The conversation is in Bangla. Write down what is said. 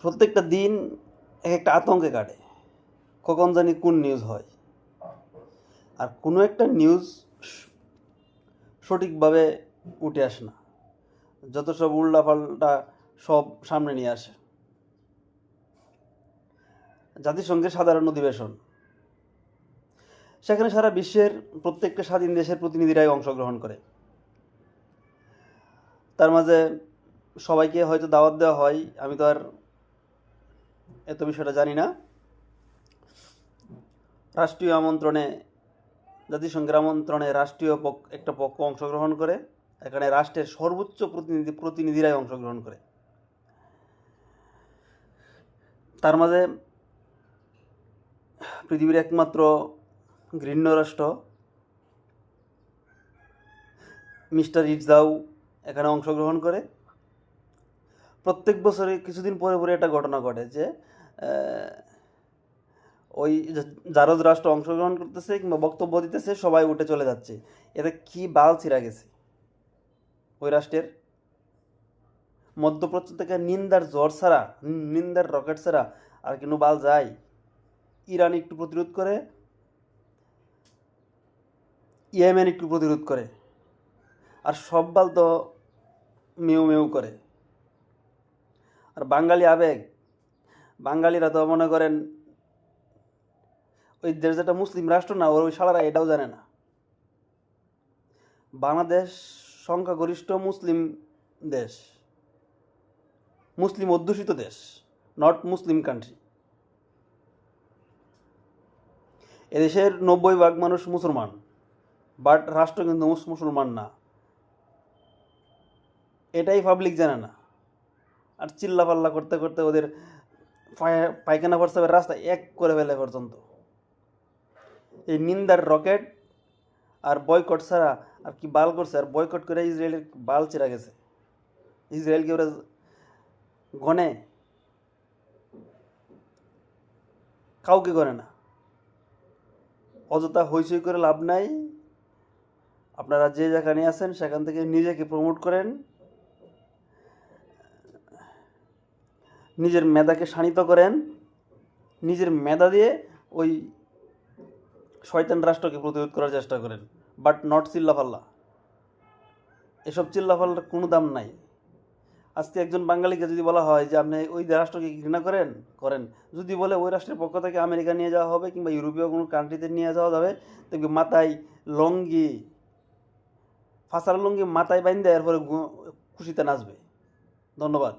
প্রত্যেকটা দিন এক একটা আতঙ্কে কাটে, কখন জানি কোন নিউজ হয়। আর কোনো একটা নিউজ সঠিকভাবে উঠে আসে না। যত সব উল্টাপাল্টা সব সামনে নিয়ে আসে। জাতিসংঘের সাধারণ অধিবেশন। সেখানে সারা বিশ্বের প্রত্যেকটা স্বাধীন দেশের প্রতিনিধিরাই অংশগ্রহণ করে। তার মাঝে সবাইকে হয়তো দাওয়াত দেওয়া হয়, আমি তো আর এত বিষয়টা জানি না। রাষ্ট্রীয় আমন্ত্রণে, জাতিসংঘের আমন্ত্রণে রাষ্ট্রীয় একটা পক্ষ অংশগ্রহণ করে, এখানে রাষ্ট্রের সর্বোচ্চ প্রতিনিধি, প্রতিনিধিরাই অংশগ্রহণ করে। তার মাঝে পৃথিবীর একমাত্র ঘৃণ্য রাষ্ট্র, মিস্টার ইটজাউ এখানে অংশগ্রহণ করে। প্রত্যেক বছরে কিছুদিন পরে পরে একটা ঘটনা ঘটে যে ওই জারজ রাষ্ট্র অংশগ্রহণ করতেছে কিংবা বক্তব্য দিতেছে, সবাই উঠে চলে যাচ্ছে। এতে কি বাল ছিঁড়া গেছে? ওই রাষ্ট্রের মধ্যপ্রাচ্য থেকে নিন্দার জ্বর ছাড়া, নিন্দার রকেট ছাড়া আর কিন্তু বাল যায়? ইরান একটু প্রতিরোধ করে, ইয়েমেন একটু প্রতিরোধ করে, আর সব বাল তো মেউ মেউ করে। আর বাঙালি আবেগ। বাঙালিরা তো মনে করেন, ওই দেশ যেটা মুসলিম রাষ্ট্র না ওর ওই শালারা এটাও জানে না। বাংলাদেশ সংখ্যাগরিষ্ঠ মুসলিম দেশ। মুসলিম অধ্যুষিত দেশ নট মুসলিম কান্ট্রি এদেশের নব্বই ভাগ মানুষ মুসলমান বাট রাষ্ট্র কিন্তু মুসলমান না। এটাই পাবলিক জানে না। আর চিল্লা পাল্লা করতে করতে ওদের পায়- পায়খানা প্রস্তাবের রাস্তা এক করে ফেলে পর্যন্ত। এই নিন্দার রকেট আর বয়কট ছাড়া আর কি বাল করছে? আর বয়কট করে ইসরায়েলের বাল চেরা গেছে। ইসরায়েলকে ওরা গনে। কাউকে করে না। অযথা হইচই করে লাভ নাই। আপনারা যে যেখানে আছেন, সেখান থেকে নিজেকে প্রমোট করেন। নিজের মেধাকে শানিত করেন, নিজের মেধা দিয়ে ওই শয়তান রাষ্ট্রকে প্রতিরোধ করার চেষ্টা করেন। বাট নট চিল্লাফাল্লা। এসব চিল্লাফাল্লার কোনো দাম নাই। আজকে একজন বাঙালিকে যদি বলা হয় যে আপনি ওই রাষ্ট্রকে ঘৃণা করেন করেন, যদি বলে ওই রাষ্ট্রের পক্ষ থেকে আমেরিকা নিয়ে যাওয়া হবে কিংবা ইউরোপীয় কোনো কান্ট্রিতে নিয়ে যাওয়া যাবে, দেখবি মাথায় লঙ্গি, ফাঁসার লঙ্গি মাথায় বাইন্দে এরপরে খুশিতে নাচবে। ধন্যবাদ।